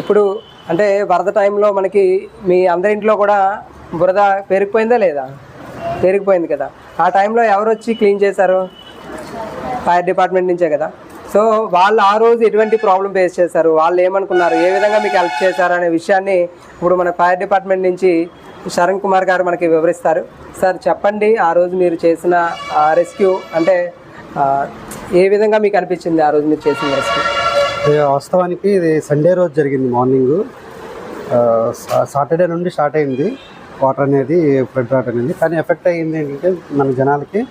ఇప్పుడు అంటే వరద టైంలో మనకి మీ అందరి ఇంట్లో కూడా బురద పెరిగిపోయిందా లేదా? పెరిగిపోయింది కదా. ఆ టైంలో ఎవరు వచ్చి క్లీన్ చేశారు? ఫైర్ డిపార్ట్మెంట్ నుంచే కదా. సో వాళ్ళు ఆ రోజు ఎటువంటి ప్రాబ్లం ఫేస్ చేశారు? వాళ్ళు ఏమనుకున్నారు? ఏ విధంగా మీకు హెల్ప్ చేశారు అనే విషయాన్ని ఇప్పుడు మన ఫైర్ డిపార్ట్మెంట్ నుంచి శరణ్ కుమార్ గారు మనకి వివరిస్తారు. సార్ చెప్పండి ఆ రోజు మీరు చేసిన రెస్క్యూ అంటే ఏ విధంగా మీకు అనిపించింది ఆ రోజు మీరు చేసిన రెస్క్యూ వాస్తవానికి ఇది సండే రోజు జరిగింది మార్నింగ్. సాటర్డే నుండి స్టార్ట్ అయింది వాటర్ అనేది ఫ్లడ్ వాటర్ అనేది. కానీ ఎఫెక్ట్ అయ్యింది ఏంటంటే మన జనాలకి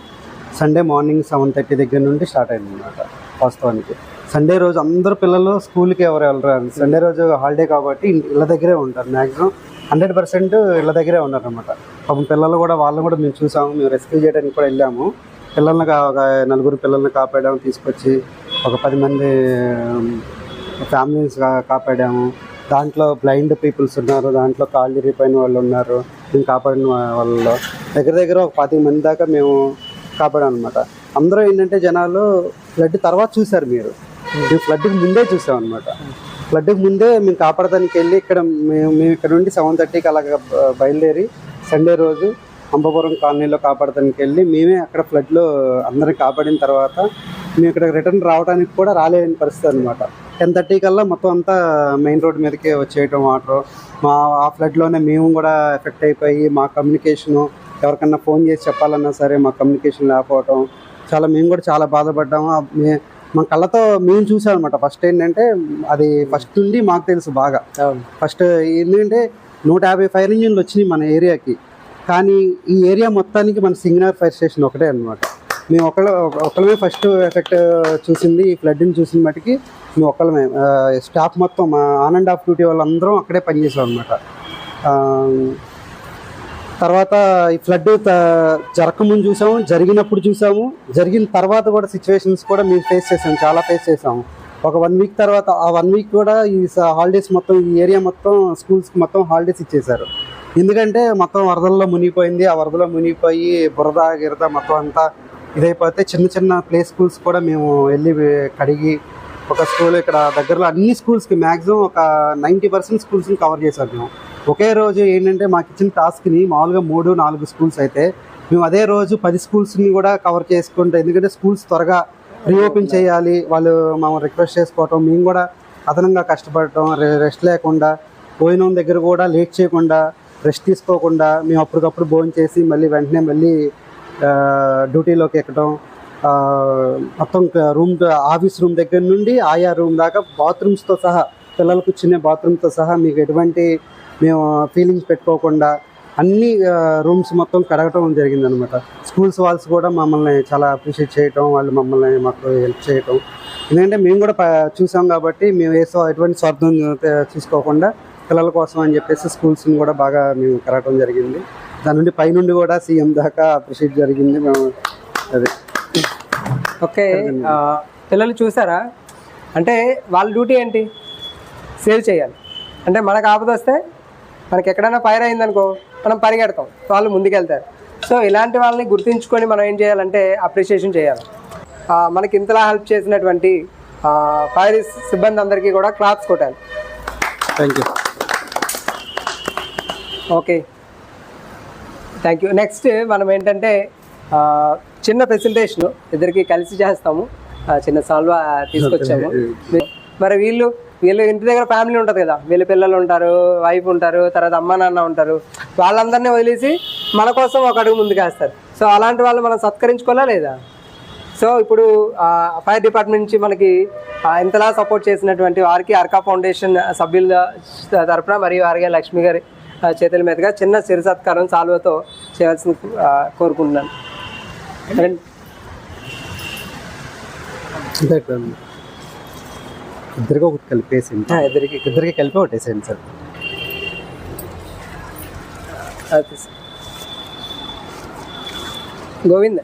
సండే మార్నింగ్ సెవెన్ థర్టీ దగ్గర నుండి స్టార్ట్ అయింది అనమాట వాస్తవానికి. సండే రోజు అందరు పిల్లలు స్కూల్కి ఎవరు వెళ్ళరు. సండే రోజు హాలిడే కాబట్టి ఇళ్ళ దగ్గరే ఉంటారు. మ్యాక్సిమం హండ్రెడ్ పర్సెంట్ ఇళ్ళ దగ్గరే ఉన్నారు అనమాట పాపం పిల్లలు కూడా వాళ్ళని కూడా మేము చూసాము. మేము రెస్క్యూ చేయడానికి కూడా వెళ్ళాము. పిల్లల్ని కా- ఒక నలుగురు పిల్లల్ని కాపాడాము తీసుకొచ్చి ఒక పది మంది ఫ్యామిలీస్ కాపాడాము. దాంట్లో బ్లైండ్ పీపుల్స్ ఉన్నారు దాంట్లో కాళ్ళు తిరిగిపోయిన వాళ్ళు ఉన్నారు మేము కాపాడిన వాళ్ళలో. దగ్గర దగ్గర ఒక పది మంది దాకా మేము కాపాడాం అనమాట అందరూ ఏంటంటే జనాలు ఫ్లడ్ తర్వాత చూశారు మీరు. మేము ఫ్లడ్కి ముందే చూసాం అనమాట ఫ్లడ్కి ముందే మేము కాపాడడానికి వెళ్ళి ఇక్కడ మేము మేము ఇక్కడ నుండి సెవెన్ థర్టీకి అలాగ బయలుదేరి సండే రోజు అంబపురం కాలనీలో కాపాడటానికి వెళ్ళి మేమే అక్కడ ఫ్లడ్లో అందరిని కాపాడిన తర్వాత మేము ఇక్కడ రిటర్న్ రావడానికి కూడా రాలేని పరిస్థితి అనమాట టెన్ థర్టీ కల్లా మొత్తం అంతా మెయిన్ రోడ్ మీదకే వచ్చేయటం వాటర్ మా ఆ ఫ్లడ్లోనే మేము కూడా ఎఫెక్ట్ అయిపోయి మా కమ్యూనికేషను ఎవరికన్నా ఫోన్ చేసి చెప్పాలన్నా సరే మా కమ్యూనికేషన్ లేకపోవటం. చాలా మేము కూడా చాలా బాధపడ్డాము మే- మా కళ్ళతో మేము చూసామన్నమాట ఫస్ట్ ఏంటంటే అది ఫస్ట్ నుండి మాకు తెలుసు బాగా. ఫస్ట్ ఎందుకంటే నూట యాభై ఫైర్ ఇంజిన్లు వచ్చినాయి మన ఏరియాకి కానీ ఈ ఏరియా మొత్తానికి మన సింగనార్ ఫైర్ స్టేషన్ ఒకటే అనమాట మేము ఒకళ్ళ ఒకళ్ళమే ఫస్ట్ ఎఫెక్ట్ చూసింది. ఈ ఫ్లడ్ని చూసిన మటుకి మేము ఒకళ్ళమే. స్టాఫ్ మొత్తం మా ఆన్ అండ్ ఆఫ్ డ్యూటీ వాళ్ళందరం అక్కడే పనిచేసాం అనమాట తర్వాత ఈ ఫ్లడ్ జరగకముందు చూసాము జరిగినప్పుడు చూసాము. జరిగిన తర్వాత కూడా సిచ్యువేషన్స్ కూడా మేము ఫేస్ చేసాము చాలా ఫేస్ చేసాము. ఒక వన్ వీక్ తర్వాత ఆ వన్ వీక్ కూడా ఈ హాలిడేస్ మొత్తం ఈ ఏరియా మొత్తం స్కూల్స్కి మొత్తం హాలిడేస్ ఇచ్చేశారు. ఎందుకంటే మొత్తం వరదల్లో మునిగిపోయింది. ఆ వరదలో మునిగిపోయి బురద గిరద మొత్తం అంతా ఇదైపోతే చిన్న చిన్న ప్లే స్కూల్స్ కూడా మేము వెళ్ళి కడిగి ఒక స్కూల్ ఇక్కడ దగ్గరలో అన్ని స్కూల్స్కి మ్యాక్సిమం ఒక నైంటీ పర్సెంట్ స్కూల్స్ని కవర్ చేశాం మేము. ఒకే రోజు ఏంటంటే మాకు ఇచ్చిన టాస్క్ని మామూలుగా మూడు నాలుగు స్కూల్స్ అయితే మేము అదే రోజు పది స్కూల్స్ని కూడా కవర్ చేసుకుంటాం ఎందుకంటే స్కూల్స్ త్వరగా రీఓపెన్ చేయాలి వాళ్ళు మమ్మల్ని రిక్వెస్ట్ చేసుకోవటం మేము కూడా అదనంగా కష్టపడటం రెస్ట్ లేకుండా పోయిన దగ్గర కూడా లేట్ చేయకుండా రెస్ట్ తీసుకోకుండా మేము అప్పటికప్పుడు భోజనం చేసి మళ్ళీ వెంటనే మళ్ళీ డ్యూటీలోకి ఎక్కడం మొత్తం రూమ్ ఆఫీస్ రూమ్ దగ్గర నుండి ఆయా రూమ్ దాకా బాత్రూమ్స్తో సహా పిల్లలకు చిన్న బాత్రూమ్తో సహా మీకు ఎటువంటి మేము ఫీలింగ్స్ పెట్టుకోకుండా అన్ని రూమ్స్ మొత్తం కడగటం జరిగిందనమాట. స్కూల్స్ వాళ్ళస్ కూడా మమ్మల్ని చాలా అప్రిషియేట్ చేయటం వాళ్ళు మమ్మల్ని మాకు హెల్ప్ చేయటం. ఎందుకంటే మేము కూడా చూసాం కాబట్టి మేము ఏ ఎటువంటి స్వార్థం చూసుకోకుండా పిల్లల కోసం అని చెప్పేసి స్కూల్స్ని కూడా బాగా మేము కడగటం జరిగింది. దాని నుండి పైనుండి కూడా సీఎం దాకా అప్రిషియేట్ జరిగింది. మేము అది. ఓకే పిల్లలు చూసారా? అంటే వాళ్ళ డ్యూటీ ఏంటి? సేవ్ చేయాలి. అంటే మనకు ఆపద వస్తే మనకి ఎక్కడైనా ఫైర్ అయిందనుకో మనం పరిగెడతాం. వాళ్ళు ముందుకెళ్తారు. సో ఇలాంటి వాళ్ళని గుర్తించుకొని మనం ఏం చేయాలంటే అప్రిషియేషన్ చేయాలి. మనకి ఇంతలా హెల్ప్ చేసినటువంటి ఫైర్ సిబ్బంది అందరికీ కూడా క్లాప్స్ కొట్టాలి. Thank you. Okay. Thank you next మనం ఏంటంటే చిన్న ఫెసిలిటేషన్ ఇద్దరికి కలిసి చేస్తాము. చిన్న సాల్వా తీసుకొచ్చాము. మరి వీళ్ళు వీళ్ళు ఇంటి దగ్గర ఫ్యామిలీ ఉంటుంది కదా. వీళ్ళ పిల్లలు ఉంటారు వైఫ్ ఉంటారు తర్వాత అమ్మ నాన్న ఉంటారు. వాళ్ళందరినీ వదిలేసి మన కోసం ఒక అడుగు ముందుకేస్తారు సో అలాంటి వాళ్ళు మనం సత్కరించుకోవాలా లేదా? సో ఇప్పుడు ఫైర్ డిపార్ట్మెంట్ నుంచి మనకి ఇంతలా సపోర్ట్ చేసినటువంటి వారికి అర్కా ఫౌండేషన్ సభ్యుల తరపున మరియు ఆర్గే లక్ష్మి గారి చేతుల మీదుగా చిన్న సిరి సత్కారం సాల్వతో చేయాల్సిన ఆ, కోరుకుంటున్నాను. ఇద్దరికి ఒకటి కలిపేసింది ఆ, ఇద్దరికి ఇద్దరికి కలిపి ఒకటేసేయండి సార్. గోవింద్.